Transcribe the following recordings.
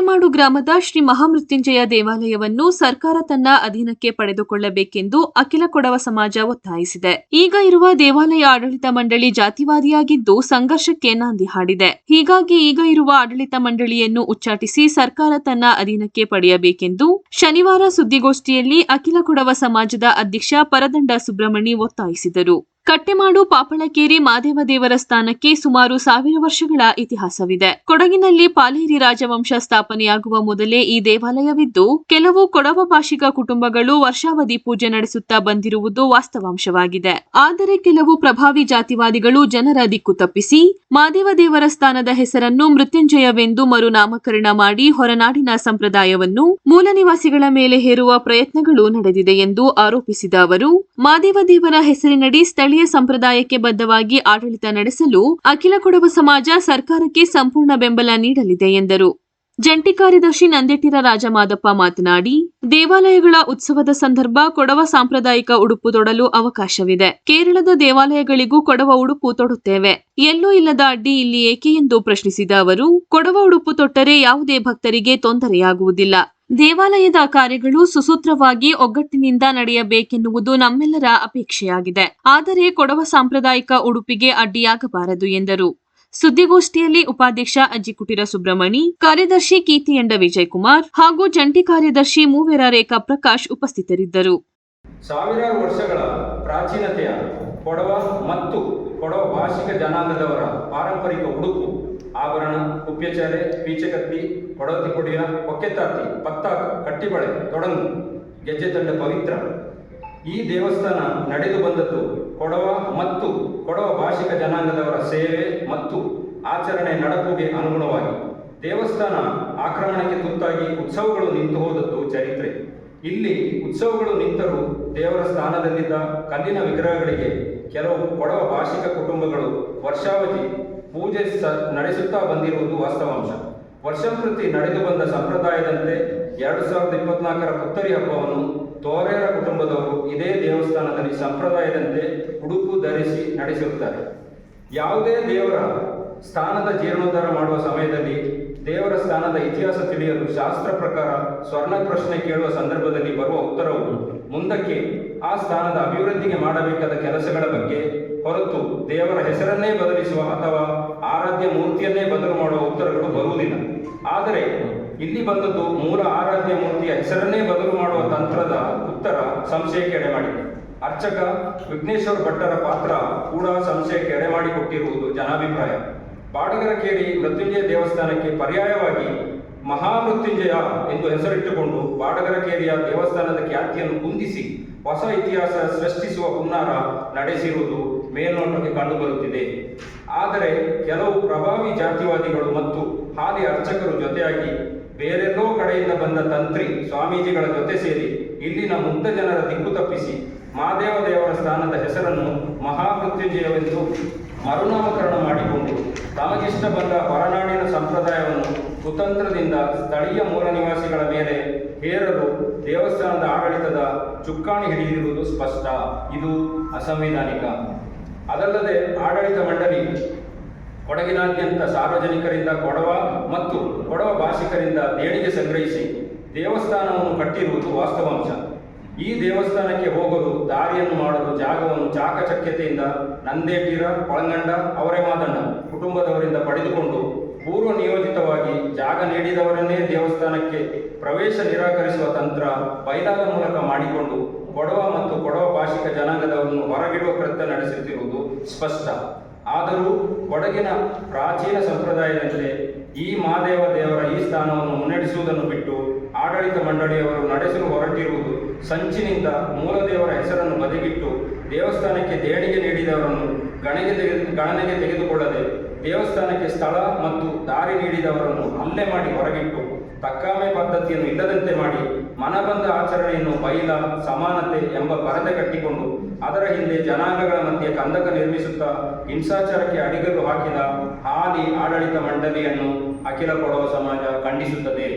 ಕಟ್ಟೆಮಾಡು ಗ್ರಾಮದ ಶ್ರೀ ಮಹಾಮೃತ್ಯುಂಜಯ ದೇವಾಲಯವನ್ನು ಸರ್ಕಾರ ತನ್ನ ಅಧೀನಕ್ಕೆ ಪಡೆದುಕೊಳ್ಳಬೇಕೆಂದು ಅಖಿಲ ಕೊಡವ ಸಮಾಜ ಒತ್ತಾಯಿಸಿದೆ. ಈಗ ಇರುವ ದೇವಾಲಯ ಆಡಳಿತ ಮಂಡಳಿ ಜಾತಿವಾದಿಯಾಗಿದ್ದು ಸಂಘರ್ಷಕ್ಕೆ ನಾಂದಿ ಹಾಡಿದೆ. ಹೀಗಾಗಿ ಈಗ ಇರುವ ಆಡಳಿತ ಮಂಡಳಿಯನ್ನು ಉಚ್ಚಾಟಿಸಿ ಸರ್ಕಾರ ತನ್ನ ಅಧೀನಕ್ಕೆ ಪಡೆಯಬೇಕೆಂದು ಶನಿವಾರ ಸುದ್ದಿಗೋಷ್ಠಿಯಲ್ಲಿ ಅಖಿಲ ಕೊಡವ ಸಮಾಜದ ಅಧ್ಯಕ್ಷ ಪರದಂಡ ಸುಬ್ರಹ್ಮಣಿ ಒತ್ತಾಯಿಸಿದರು. ಕಟ್ಟೆಮಾಡು ಪಾಪಳಕೇರಿ ಮಾದೇವ ದೇವರ ಸ್ಥಾನಕ್ಕೆ ಸುಮಾರು ಸಾವಿರ ವರ್ಷಗಳ ಇತಿಹಾಸವಿದೆ. ಕೊಡಗಿನಲ್ಲಿ ಪಾಲೇರಿ ರಾಜವಂಶ ಸ್ಥಾಪನೆಯಾಗುವ ಮೊದಲೇ ಈ ದೇವಾಲಯವಿದ್ದು, ಕೆಲವು ಕೊಡವ ಭಾಷಿಕ ಕುಟುಂಬಗಳು ವರ್ಷಾವಧಿ ಪೂಜೆ ನಡೆಸುತ್ತಾ ಬಂದಿರುವುದು ವಾಸ್ತವಾಂಶವಾಗಿದೆ. ಆದರೆ ಕೆಲವು ಪ್ರಭಾವಿ ಜಾತಿವಾದಿಗಳು ಜನರ ದಿಕ್ಕು ತಪ್ಪಿಸಿ, ಮಾದೇವ ದೇವರ ಸ್ಥಾನದ ಹೆಸರನ್ನು ಮೃತ್ಯುಂಜಯವೆಂದು ಮರುನಾಮಕರಣ ಮಾಡಿ ಹೊರನಾಡಿನ ಸಂಪ್ರದಾಯವನ್ನು ಮೂಲ ನಿವಾಸಿಗಳ ಮೇಲೆ ಹೇರುವ ಪ್ರಯತ್ನಗಳು ನಡೆದಿದೆ ಎಂದು ಆರೋಪಿಸಿದ ಅವರು, ಮಾದೇವ ದೇವರ ಹೆಸರಿನಡಿ ಸ್ಥಳೀಯ ಸಂಪ್ರದಾಯಕ್ಕೆ ಬದ್ಧವಾಗಿ ಆಡಳಿತ ನಡೆಸಲು ಅಖಿಲ ಕೊಡವ ಸಮಾಜ ಸರ್ಕಾರಕ್ಕೆ ಸಂಪೂರ್ಣ ಬೆಂಬಲ ನೀಡಲಿದೆ ಎಂದರು. ಜಂಟಿ ಕಾರ್ಯದರ್ಶಿ ನಂದೆಟ್ಟಿರ ರಾಜಮಾದಪ್ಪ ಮಾತನಾಡಿ, ದೇವಾಲಯಗಳ ಉತ್ಸವದ ಸಂದರ್ಭ ಕೊಡವ ಸಾಂಪ್ರದಾಯಿಕ ಉಡುಪು ತೊಡಲು ಅವಕಾಶವಿದೆ. ಕೇರಳದ ದೇವಾಲಯಗಳಿಗೂ ಕೊಡವ ಉಡುಪು ತೊಡುತ್ತೇವೆ. ಎಲ್ಲೂ ಇಲ್ಲದ ಅಡ್ಡಿ ಇಲ್ಲಿ ಏಕೆ ಎಂದು ಪ್ರಶ್ನಿಸಿದ ಅವರು, ಕೊಡವ ಉಡುಪು ತೊಟ್ಟರೆ ಯಾವುದೇ ಭಕ್ತರಿಗೆ ತೊಂದರೆಯಾಗುವುದಿಲ್ಲ. ದೇವಾಲಯದ ಕಾರ್ಯಗಳು ಸುಸೂತ್ರವಾಗಿ ಒಗ್ಗಟ್ಟಿನಿಂದ ನಡೆಯಬೇಕೆನ್ನುವುದು ನಮ್ಮೆಲ್ಲರ ಅಪೇಕ್ಷೆಯಾಗಿದೆ. ಆದರೆ ಕೊಡವ ಸಾಂಪ್ರದಾಯಿಕ ಉಡುಪಿಗೆ ಅಡ್ಡಿಯಾಗಬಾರದು ಎಂದರು. ಸುದ್ದಿಗೋಷ್ಠಿಯಲ್ಲಿ ಉಪಾಧ್ಯಕ್ಷ ಅಜ್ಜಿಕುಟಿರ ಸುಬ್ರಹ್ಮಣಿ, ಕಾರ್ಯದರ್ಶಿ ಕೀರ್ತಿಯಂಡ ವಿಜಯಕುಮಾರ್ ಹಾಗೂ ಜಂಟಿ ಕಾರ್ಯದರ್ಶಿ ಮೂವೆರ ರೇಖಾ ಪ್ರಕಾಶ್ ಉಪಸ್ಥಿತರಿದ್ದರು. ಸಾವಿರಾರು ವರ್ಷಗಳ ಪ್ರಾಚೀನತೆಯ ಕೊಡವ ಮತ್ತು ಕೊಡವ ಭಾಷಿಕ ಜನಾಂಗದವರ ಪಾರಂಪರಿಕ ಉಡುಪು ಆಭರಣ, ಕುಪ್ಯಚಾರೆ, ಪೀಚಕತ್ತಿ ಕೊಡತಿ ಕೊಡಿಯ ಕೊಕ್ಕೆತಾತಿ ಪತ್ತಾಕ ಕಟ್ಟಿಬಳೆ, ತೊಡಂಗು ಗೆಜ್ಜೆತಂಡ ಪವಿತ್ರ. ಈ ದೇವಸ್ಥಾನ ನಡೆದು ಬಂದದ್ದು ಕೊಡವ ಮತ್ತು ಕೊಡವ ಭಾಷಿಕ ಜನಾಂಗದವರ ಸೇವೆ ಮತ್ತು ಆಚರಣೆ ನಡಪುಗೆ ಅನುಗುಣವಾಗಿ. ದೇವಸ್ಥಾನ ಆಕ್ರಮಣಕ್ಕೆ ತುತ್ತಾಗಿ ಉತ್ಸವಗಳು ನಿಂತು ಹೋದದ್ದು ಚರಿತ್ರೆ. ಇಲ್ಲಿ ಉತ್ಸವಗಳು ನಿಂತರೂ ದೇವರ ಸ್ಥಾನದಲ್ಲಿದ್ದ ಕಲ್ಲಿನ ವಿಗ್ರಹಗಳಿಗೆ ಕೆಲವು ಕೊಡವ ಭಾಷಿಕ ಕುಟುಂಬಗಳು ವರ್ಷಾವಧಿ ಪೂಜೆ ನಡೆಸುತ್ತಾ ಬಂದಿರುವುದು ವಾಸ್ತವಾಂಶ. ವರ್ಷಂಪ್ರತಿ ನಡೆದು ಬಂದ ಸಂಪ್ರದಾಯದಂತೆ ಎರಡು ಸಾವಿರದ ಇಪ್ಪತ್ನಾಲ್ಕರ ಪುತ್ತರಿ ಹಬ್ಬವನ್ನು ತೋರೇರ ಕುಟುಂಬದವರು ಇದೇ ದೇವಸ್ಥಾನದಲ್ಲಿ ಸಂಪ್ರದಾಯದಂತೆ ಉಡುಪು ಧರಿಸಿ ನಡೆಸಿರುತ್ತಾರೆ. ಯಾವುದೇ ದೇವರ ಸ್ಥಾನದ ಜೀರ್ಣೋದ್ಧಾರ ಮಾಡುವ ಸಮಯದಲ್ಲಿ ದೇವರ ಸ್ಥಾನದ ಇತಿಹಾಸ ತಿಳಿಯಲು ಶಾಸ್ತ್ರ ಪ್ರಕಾರ ಸ್ವರ್ಣ ಪ್ರಶ್ನೆ ಕೇಳುವ ಸಂದರ್ಭದಲ್ಲಿ ಬರುವ ಉತ್ತರವು ಮುಂದಕ್ಕೆ ಆ ಸ್ಥಾನದ ಅಭಿವೃದ್ಧಿಗೆ ಮಾಡಬೇಕಾದ ಕೆಲಸಗಳ ಬಗ್ಗೆ ಹೊರತು ದೇವರ ಹೆಸರನ್ನೇ ಬದಲಿಸುವ ಅಥವಾ ಆರಾಧ್ಯ ಮೂರ್ತಿಯನ್ನೇ ಬದಲು ಮಾಡುವ ಉತ್ತರಗಳು ಬರುವುದಿಲ್ಲ. ಆದರೆ ಇಲ್ಲಿ ಬಂದದ್ದು ಮೂಲ ಆರಾಧ್ಯ ಮೂರ್ತಿಯ ಹೆಸರನ್ನೇ ಬದಲು ಮಾಡುವ ತಂತ್ರದ ಉತ್ತರ ಸಂಶಯಕ್ಕೆ ಎಡೆ ಮಾಡಿದೆ. ಅರ್ಚಕ ವಿಘ್ನೇಶ್ವರ ಭಟ್ಟರ ಪಾತ್ರ ಕೂಡ ಸಂಶಯಕ್ಕೆ ಎಡೆ ಮಾಡಿಕೊಟ್ಟಿರುವುದು ಜನಾಭಿಪ್ರಾಯ. ಬಾಡಗರಕೇರಿ ಮೃತ್ಯುಂಜಯ ದೇವಸ್ಥಾನಕ್ಕೆ ಪರ್ಯಾಯವಾಗಿ ಮಹಾಮೃತ್ಯುಂಜಯ ಎಂದು ಹೆಸರಿಟ್ಟುಕೊಂಡು ಬಾಡಗರಕೇರಿಯ ದೇವಸ್ಥಾನದ ಖ್ಯಾತಿಯನ್ನು ಕುಂದಿಸಿ ಹೊಸ ಇತಿಹಾಸ ಸೃಷ್ಟಿಸುವ ಹುನ್ನಾರ ನಡೆಸಿರುವುದು ಮೇಲ್ನೋಟಕ್ಕೆ ಕಂಡುಬರುತ್ತಿದೆ. ಆದರೆ ಕೆಲವು ಪ್ರಭಾವಿ ಜಾತಿವಾದಿಗಳು ಮತ್ತು ಹಾಲಿ ಅರ್ಚಕರು ಜೊತೆಯಾಗಿ ಬೇರೆಲ್ಲೋ ಕಡೆಯಿಂದ ಬಂದ ತಂತ್ರಿ ಸ್ವಾಮೀಜಿಗಳ ಜೊತೆ ಸೇರಿ ಇಲ್ಲಿನ ಮುಗ್ಧ ಜನರ ದಿಕ್ಕು ತಪ್ಪಿಸಿ ಮಹಾದೇವ ದೇವರ ಸ್ಥಾನದ ಹೆಸರನ್ನು ಮಹಾಮೃತ್ಯುಂಜಯವೆಂದು ಮರುನಾಮಕರಣ ಮಾಡಿಕೊಂಡು ತಮಗಿಷ್ಟ ಬಂದ ಹೊರನಾಡಿನ ಸಂಪ್ರದಾಯವನ್ನು ಕುತಂತ್ರದಿಂದ ಸ್ಥಳೀಯ ಮೂಲ ನಿವಾಸಿಗಳ ಮೇಲೆ ಹೇರಲು ದೇವಸ್ಥಾನದ ಆಡಳಿತದ ಚುಕ್ಕಾಣಿ ಹಿಡಿದಿರುವುದು ಸ್ಪಷ್ಟ. ಇದು ಅಸಂವಿಧಾನಿಕ. ಅದಲ್ಲದೆ ಆಡಳಿತ ಮಂಡಳಿ, ಕೊಡಗಿನಾದ್ಯಂತ ಸಾರ್ವಜನಿಕರಿಂದ ಕೊಡವ ಮತ್ತು ಕೊಡವ ಭಾಷಿಕರಿಂದ ದೇಣಿಗೆ ಸಂಗ್ರಹಿಸಿ ದೇವಸ್ಥಾನವನ್ನು ಕಟ್ಟಿರುವುದು ವಾಸ್ತವಾಂಶ. ಈ ದೇವಸ್ಥಾನಕ್ಕೆ ಹೋಗಲು, ದಾರಿಯನ್ನು ಮಾಡಲು ಜಾಗವನ್ನು ಚಾಕಚಕ್ಯತೆಯಿಂದ ನಂದೇಟೀರ ಪಳಂಗಂಡ ಅವರೇ ಮಾದಣ್ಣ ಕುಟುಂಬದವರಿಂದ ಪಡೆದುಕೊಂಡು ಪೂರ್ವ ನಿಯೋಜಿತವಾಗಿ ಜಾಗ ನೀಡಿದವರನ್ನೇ ದೇವಸ್ಥಾನಕ್ಕೆ ಪ್ರವೇಶ ನಿರಾಕರಿಸುವ ತಂತ್ರ ಬೈಲಾದ ಮೂಲಕ ಮಾಡಿಕೊಂಡು ಕೊಡವ ಮತ್ತು ಕೊಡವ ಭಾಷಿಕ ಜನಾಂಗದವರನ್ನು ಹೊರಗಿಡುವ ಕೃತ್ಯ ನಡೆಸುತ್ತಿರುವುದು ಸ್ಪಷ್ಟ. ಆದರೂ ಕೊಡಗಿನ ಪ್ರಾಚೀನ ಸಂಪ್ರದಾಯದಂತೆ ಈ ಮಹಾದೇವ ದೇವರ ಈ ಸ್ಥಾನವನ್ನು ಮುನ್ನಡೆಸುವುದನ್ನು ಬಿಟ್ಟು ಆಡಳಿತ ಮಂಡಳಿಯವರು ನಡೆಸಲು ಹೊರಟಿರುವುದು ಸಂಚಿನಿಂದ ಮೂಲ ದೇವರ ಹೆಸರನ್ನು ಬದಿಗಿಟ್ಟು ದೇವಸ್ಥಾನಕ್ಕೆ ದೇಣಿಗೆ ನೀಡಿದವರನ್ನು ಗಣನೆಗೆ ತೆಗೆದು, ಗಣನೆಗೆ ತೆಗೆದುಕೊಳ್ಳದೆ ದೇವಸ್ಥಾನಕ್ಕೆ ಸ್ಥಳ ಮತ್ತು ದಾರಿ ನೀಡಿದವರನ್ನು ಹಲ್ಲೆ ಮಾಡಿ ಹೊರಗಿಟ್ಟು ತಕ್ಕಾಮೆ ಪದ್ಧತಿಯನ್ನು ಇಲ್ಲದಂತೆ ಮಾಡಿ ಮನಬಂದ ಆಚರಣೆಯನ್ನು ಬೈಲ ಸಮಾನತೆ ಎಂಬ ಪರದೆ ಕಟ್ಟಿಕೊಂಡು ಅದರ ಹಿಂದೆ ಜನಾಂಗಗಳ ಮಧ್ಯೆ ಕಂದಕ ನಿರ್ಮಿಸುತ್ತಾ ಹಿಂಸಾಚಾರಕ್ಕೆ ಅಡಿಗಲು ಹಾಕಿದ ಹಾಲಿ ಆಡಳಿತ ಮಂಡಳಿಯನ್ನು ಅಖಿಲ ಕೊಡವ ಸಮಾಜ ಖಂಡಿಸುತ್ತದೆ.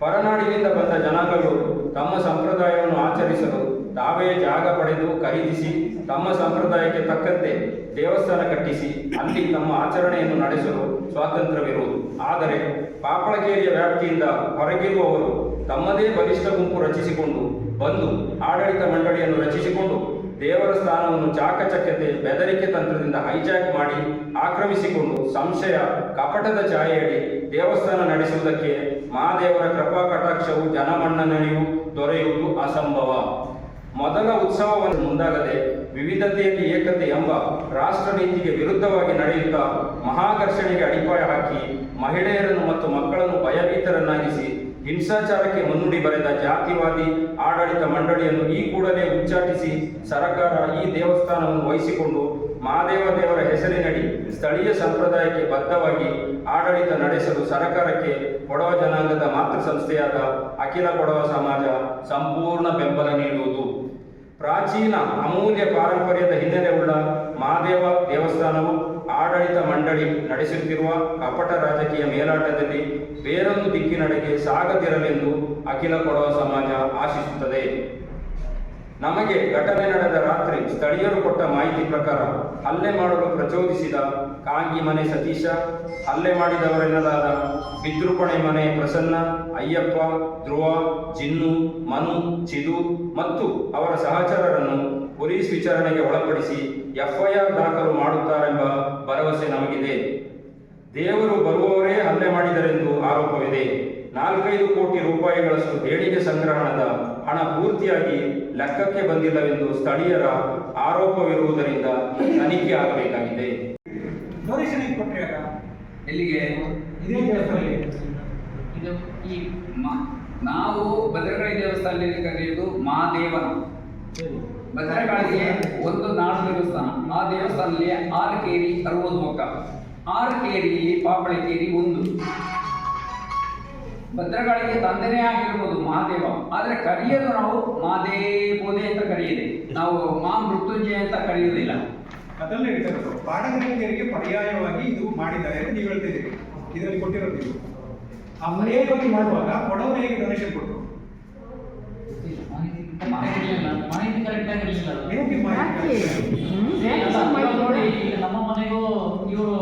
ಹೊರನಾಡಿನಿಂದ ಬಂದ ಜನಾಂಗಗಳು ತಮ್ಮ ಸಂಪ್ರದಾಯವನ್ನು ಆಚರಿಸಲು ತಾವೇ ಜಾಗ ಪಡೆದು ಖರೀದಿಸಿ ತಮ್ಮ ಸಂಪ್ರದಾಯಕ್ಕೆ ತಕ್ಕಂತೆ ದೇವಸ್ಥಾನ ಕಟ್ಟಿಸಿ ಅಲ್ಲಿ ತಮ್ಮ ಆಚರಣೆಯನ್ನು ನಡೆಸಲು ಸ್ವಾತಂತ್ರ್ಯವಿರುವುದು. ಆದರೆ ಪಾಪಳಕೇರಿಯ ವ್ಯಾಪ್ತಿಯಿಂದ ಹೊರಗಿರುವವರು ತಮ್ಮದೇ ಬಲಿಷ್ಠ ಗುಂಪು ರಚಿಸಿಕೊಂಡು, ಬಂದು ಆಡಳಿತ ಮಂಡಳಿಯನ್ನು ರಚಿಸಿಕೊಂಡು ದೇವರ ಸ್ಥಾನವನ್ನು ಚಾಕಚಕ್ಯತೆ, ಬೆದರಿಕೆ ತಂತ್ರದಿಂದ ಹೈಜಾಕ್ ಮಾಡಿ ಆಕ್ರಮಿಸಿಕೊಂಡು ಸಂಶಯ, ಕಪಟದ ಛಾಯೆಯಡಿ ದೇವಸ್ಥಾನ ನಡೆಸುವುದಕ್ಕೆ ಮಹಾದೇವರ ಕೃಪಾ ಕಟಾಕ್ಷವು ಜನಮನ್ನಣೆಯು ದೊರೆಯುವುದು ಅಸಂಭವ. ಮೊದಲ ಉತ್ಸವವನ್ನು ಮುಂದಾಗದೆ ವಿವಿಧತೆಯಲ್ಲಿ ಏಕತೆ ಎಂಬ ರಾಷ್ಟ್ರ ನೀತಿಗೆ ವಿರುದ್ಧವಾಗಿ ನಡೆಯುತ್ತಾ ಮಹಾಘರ್ಷಣೆಗೆ ಅಡಿಪಾಯ ಹಾಕಿ ಮಹಿಳೆಯರನ್ನು ಮತ್ತು ಮಕ್ಕಳನ್ನು ಭಯಭೀತರನ್ನಾಗಿಸಿ ಹಿಂಸಾಚಾರಕ್ಕೆ ಮುನ್ನುಡಿ ಬರೆದ ಜಾತಿವಾದಿ ಆಡಳಿತ ಮಂಡಳಿಯನ್ನು ಈ ಕೂಡಲೇ ಉಚ್ಚಾಟಿಸಿ ಸರಕಾರ ಈ ದೇವಸ್ಥಾನವನ್ನು ವಹಿಸಿಕೊಂಡು ಮಹಾದೇವ ದೇವರ ಹೆಸರಿನಡಿ ಸ್ಥಳೀಯ ಸಂಪ್ರದಾಯಕ್ಕೆ ಬದ್ಧವಾಗಿ ಆಡಳಿತ ನಡೆಸಲು ಸರಕಾರಕ್ಕೆ ಕೊಡವ ಜನಾಂಗದ ಮಾತೃ ಸಂಸ್ಥೆಯಾದ ಅಖಿಲ ಕೊಡವ ಸಮಾಜ ಸಂಪೂರ್ಣ ಬೆಂಬಲ ನೀಡುವುದು. ಪ್ರಾಚೀನ ಅಮೂಲ್ಯ ಪಾರಂಪರ್ಯದ ದೇವಸ್ಥಾನವು ಆಡಳಿತ ಮಂಡಳಿ ನಡೆಸುತ್ತಿರುವ ಕಪಟ ರಾಜಕೀಯ ಮೇಲಾಟದಲ್ಲಿ ಬೇರೊಂದು ದಿಕ್ಕಿನಡೆಗೆ ಸಾಗದಿರಲೆಂದು ಅಖಿಲ ಕೊಡವ ಸಮಾಜ ಆಶಿಸುತ್ತದೆ. ನಮಗೆ ಘಟನೆ ನಡೆದ ರಾತ್ರಿ ಸ್ಥಳೀಯರು ಕೊಟ್ಟ ಮಾಹಿತಿ ಪ್ರಕಾರ ಹಲ್ಲೆ ಮಾಡಲು ಪ್ರಚೋದಿಸಿದ ಕಾಂಗಿ ಮನೆ ಸತೀಶ, ಹಲ್ಲೆ ಮಾಡಿದವರೆನ್ನಲಾದ ಬಿದ್ರುಪಣೆ ಮನೆ ಪ್ರಸನ್ನ, ಅಯ್ಯಪ್ಪ, ಧ್ರುವ, ಜಿನ್ನು, ಮನು, ಚಿದು ಮತ್ತು ಅವರ ಸಹಚರರನ್ನು ಪೊಲೀಸ್ ವಿಚಾರಣೆಗೆ ಒಳಪಡಿಸಿ ಎಫ್ಐಆರ್ ದಾಖಲು ಮಾಡುತ್ತಾರೆಂಬ ಭರವಸೆ ನಮಗಿದೆ. ದೇವರು ಬರುವವರೇ ಹಲ್ಲೆ ಮಾಡಿದರೆಂದು ಆರೋಪವಿದೆ. ನಾಲ್ಕೈದು ಕೋಟಿ ರೂಪಾಯಿಗಳಷ್ಟು ದೇಣಿಗೆ ಸಂಗ್ರಹಣದ ಹಣ ಪೂರ್ತಿಯಾಗಿ ಲೆಕ್ಕಕ್ಕೆ ಬಂದಿಲ್ಲವೆಂದು ಸ್ಥಳೀಯರ ಆರೋಪವಿರುವುದರಿಂದ ತನಿಖೆ ಆಗಬೇಕಾಗಿದೆ. ಎಲ್ಲಿಗೆ? ಇದು ಈ ನಾವು ಭದ್ರಕಾಳಿ ದೇವಸ್ಥಾನದಲ್ಲಿ ಕರೆಯುವುದು ಮಹಾದೇವನ ಭದ್ರಕಾಳಿಗೆ ಒಂದು ನಾಡು ದೇವಸ್ಥಾನ. ಆ ದೇವಸ್ಥಾನದಲ್ಲಿ ಆರು ಕೇರಿ ಅರವತ್ತು ಮೊಕ್ಕ. ಆರು ಕೇರಿಯಲ್ಲಿ ಪಾಪಳೆ ಕೇರಿ ಒಂದು. ಭದ್ರಕಾಳಿಗೆ ತಂದೆನೇ ಆಗಿರ್ಬೋದು ಮಹಾದೇವ. ಆದರೆ ಕರೆಯೋದು ನಾವು ಮಹಾದೇವೋದೆ ಅಂತ ಕರೆಯಿದೆ ನಾವು ಮಾ ಮೃತ್ಯುಂಜಯ ಅಂತ ಕರೆಯೋದಿಲ್ಲ ಅದಲ್ಲೇ ಹೇಳ್ತಾರೆ ಬಾಡಗರಿಕೆಯರಿಗೆ ಪರ್ಯಾಯವಾಗಿ ಇದು ಮಾಡಿದ್ದಾರೆ ಅಂತ ನೀವು ಹೇಳ್ತಿದ್ದೀರಿ ಇದರಲ್ಲಿ ಕೊಟ್ಟಿರೋದು ನೀವು. ಆ ಪರ್ಯಾಯವಾಗಿ ಮಾಡುವಾಗ ಕೊಡವರು ಹೇಗೆ ಡೊನೇಷನ್ ಕೊಟ್ಟರು ಮಾಹಿತಿ ಕರೆಕ್ಟ್ ಆಗಿರಲಿಲ್ಲ ಹೇಗೆ ಮಾಹಿತಿ ನಮ್ಮ ಮನೆಗೂ ಇವರು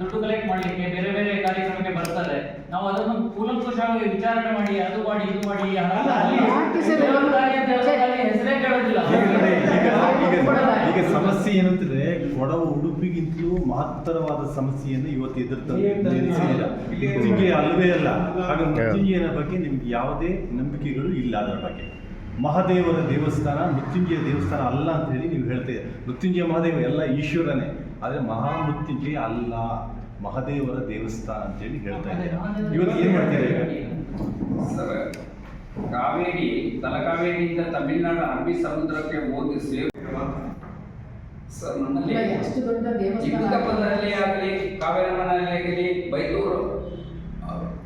ದುಡ್ಡು ಕಲೆಕ್ಟ್ ಮಾಡ್ಲಿಕ್ಕೆ ಬೇರೆ ಬೇರೆ ಕಾರ್ಯಕ್ರಮಕ್ಕೆ ಬರ್ತಾರೆ. ನಾವು ಅದನ್ನು ಕೂಲಂಕುಷವಾಗಿ ವಿಚಾರಣೆ ಮಾಡಿ ಅದು ಮಾಡಿ ಇದು ಮಾಡಿ ಹೆಸರೇ ಕೇಳೋದಿಲ್ಲ. ಈಗ ಸಮಸ್ಯೆ ಏನಂತಂದ್ರೆ ಕೊಡವ ಉಡುಪಿಗಿಂತಲೂ ಮಹತ್ತರವಾದ ಸಮಸ್ಯೆಯನ್ನು ಇವತ್ತು ಎದುರ್ತಾರೆ ಅಲ್ಲವೇ ಅಲ್ಲ. ಹಾಗೆ ಮೃತ್ಯುಂಜಯನ ಬಗ್ಗೆ ನಿಮ್ಗೆ ಯಾವುದೇ ನಂಬಿಕೆಗಳು ಇಲ್ಲ ಅದರ ಬಗ್ಗೆ. ಮಹಾದೇವರ ದೇವಸ್ಥಾನ ಮೃತ್ಯುಂಜಯ ದೇವಸ್ಥಾನ ಅಲ್ಲ ಅಂತ ಹೇಳಿ ನೀವು ಹೇಳ್ತೀರಿ ಮೃತ್ಯುಂಜಯ ಮಹಾದೇವ ಎಲ್ಲ ಈಶ್ವರನೇ. ಆದರೆ ಮಹಾಮೃತ್ಯುಂಜಯ ಅಲ್ಲ ಮಹಾದೇವರ ದೇವಸ್ಥಾನ ಅಂತ ಹೇಳಿ ಹೇಳ್ತಾ ಇದ್ದಾರೆ. ಇವತ್ತು ಏನು ಮಾಡ್ತೀರಾ ಈಗ? ಸರ್ ಕಾವೇರಿ ತಲಕಾವೇರಿಯಿಂದ ತಮಿಳುನಾಡು ಅರಬ್ಬಿ ಸಮುದ್ರಕ್ಕೆ ಹೋಗಿ ಸೇವೆ ಸರ್ ನಮ್ಮಲ್ಲಿ ಎಷ್ಟು ದೊಡ್ಡ ದೇವಸ್ಥಾನ ಚಿಕ್ಕಪ್ಪದಲ್ಲಿ ಆಗಲಿ. ಕಾವೇರಮ್ಮನಲ್ಲಿ ಆಗಲಿ ಬೈದೂರು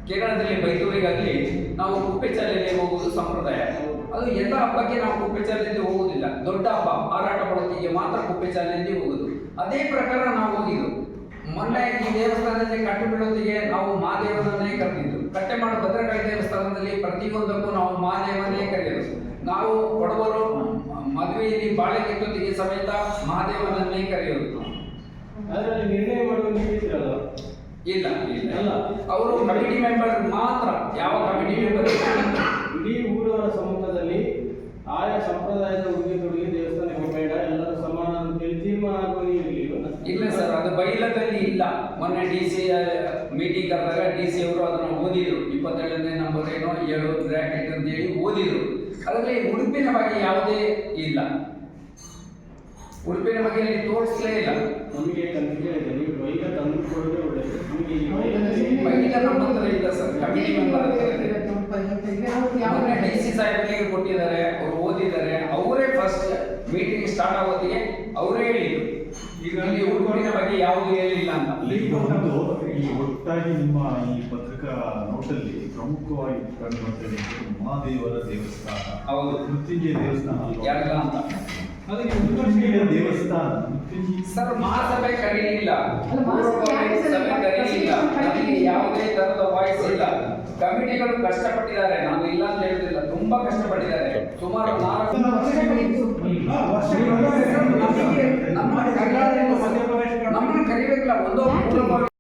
ಕೇರಳದಲ್ಲಿ ಬೈದೂರಿಗಾಗಲಿ ನಾವು ಕುಪ್ಪೆಚಾಲೆಯಲ್ಲಿ ಹೋಗುವುದು ಸಂಪ್ರದಾಯ. ಅದು ಎಲ್ಲ ಹಬ್ಬಕ್ಕೆ ನಾವು ಕುಪ್ಪೆಚಾಲೆಯಲ್ಲಿ ಹೋಗುವುದಿಲ್ಲ. ದೊಡ್ಡ ಹಬ್ಬ ಹಾರಾಟ ಬಳಕೆಗೆ ಮಾತ್ರ ಕುಪ್ಪೆಚಾಲೆಯಲ್ಲಿ ಹೋಗುದು ಅದೇ ಪ್ರಕಾರ ನಾವು ಹೋಗಿದ್ದು ಮೊನ್ನೆ ಈ ದೇವಸ್ಥಾನದಲ್ಲಿ ಕಟ್ಟು ಬೀಳೋದಿಗೆ ನಾವು ಮಹಾದೇವನನ್ನೇ ಕರೆದಿದ್ದು. ಕಟ್ಟೆ ಮಾಡೋ ಭದ್ರಕಾಳಿ ದೇವಸ್ಥಾನದಲ್ಲಿ ಪ್ರತಿಯೊಂದಕ್ಕೂ ನಾವು ಮಹಾದೇವನೇ ಕರೆಯೋದು. ನಾವು ಕೊಡವರು ಮದುವೆಯಲ್ಲಿ ಬಾಳೆ ಕೆತ್ತೊತ್ತಿಗೆ ಸಮೇತ ಮಹಾದೇವನನ್ನೇ ಕರೆಯೋದು. ಅದರಲ್ಲಿ ನಿರ್ಣಯ ಮಾಡುವ ನೀವಿದ್ದೀರಲ್ಲ ಇಲ್ಲ ಇಲ್ಲ. ಅವರು ಕಮಿಟಿ ಮೆಂಬರ್ ಮಾತ್ರ. ಯಾವ ಕಮಿಟಿ ಮೆಂಬರ್ ಇಡೀ ಊರವರ ಸಮ್ಮುಖದಲ್ಲಿ ಆಯಾ ಸಂಪ್ರದಾಯದ ಉಡುಗೆ ತೊಡುಗೆ ದೇವಸ್ಥಾನಕ್ಕೆ ಬೇಡ ಎಲ್ಲರೂ ಸಮಾನ ಅಂತೇಳಿ ತೀರ್ಮಾನ ಆಗುವ ಇಲ್ಲ ಸರ್ ಅದು ಬೈಲದಲ್ಲಿ ಇಲ್ಲ. ಮೊನ್ನೆ ಡಿ ಸಿ ಮೀಟಿಂಗ್ ಕರೆದಾಗ ಡಿ ಸಿ ಅವರು ಅದನ್ನು ಓದಿದ್ರು. ಇಪ್ಪತ್ತೇಳನೇ ನಂಬರ್ ಏನೋ ಏಳು ಬ್ರ್ಯಾಕೆಟ್ ಅಂತ ಹೇಳಿ ಓದಿದ್ರು. ಅದರಲ್ಲಿ ಉಡುಪಿನ ಬಗ್ಗೆ ಯಾವುದೇ ಇಲ್ಲ. ಉಡುಪಿನ ಬಗ್ಗೆ ಅಲ್ಲಿ ತೋರಿಸಲೇ ಇಲ್ಲ. ನಮಗೆ ಕನ್ಫ್ಯೂಷನ್ ಇದೆ. ನೀವು ಬೈಕ ತಂದು ಕೊಡೋದೇ ಒಳ್ಳೆಯದು ನಮಗೆ ಈ ಬೈಲ ನಮ್ಮ ಹತ್ರ ಇಲ್ಲ ಸರ್. ಡಿ ಸಿ ಸಾಹೇಬರಿಗೆ ಕೊಟ್ಟಿದ್ದಾರೆ ಅವರು ಓದಿದ್ದಾರೆ ಅವರೇ ಫಸ್ಟ್ ಮೀಟಿಂಗ್ ಸ್ಟಾರ್ಟ್ ಆಗೋತ್ತಿಗೆ ಅವರೇ ಹೇಳಿದ್ರು. ಈಗ ನನಗೆ ಉಡುಪಿನ ಬಗ್ಗೆ ಯಾವುದು ಹೇಳಿಲ್ಲ ಅಂತ. ಒಂದು ಈ ಒಟ್ಟಾಗಿ ನಿಮ್ಮ ಈ ಪತ್ರಿಕಾ ನೋಟಲ್ಲಿ ಪ್ರಮುಖವಾಗಿ ಕಂಡು ಬರ್ತದೆ ಮಹಾದೇವರ ದೇವಸ್ಥಾನ. ಹೌದು. ಮೃತ್ಯುಂಜಯ ದೇವಸ್ಥಾನ ಅಂತ. ದೇವಸ್ಥಾನ. ಸರ್ ಮಹಾಸಭೆ ಕರೀಲಿಲ್ಲ. ಯಾವುದೇ ತರದ ವಾಯ್ಸ್ ಇಲ್ಲ ಕಮಿಟಿಗಳು ಕಷ್ಟಪಟ್ಟಿದ್ದಾರೆ. ನಾನು ಇಲ್ಲ ಅಂತ ಹೇಳ್ತಿಲ್ಲ ತುಂಬಾ ಕಷ್ಟಪಟ್ಟಿದ್ದಾರೆ. ಸುಮಾರು ನಾಲ್ಕು ನಮ್ಮ ಕರಿಬೇಕಲ್ಲ ಒಂದು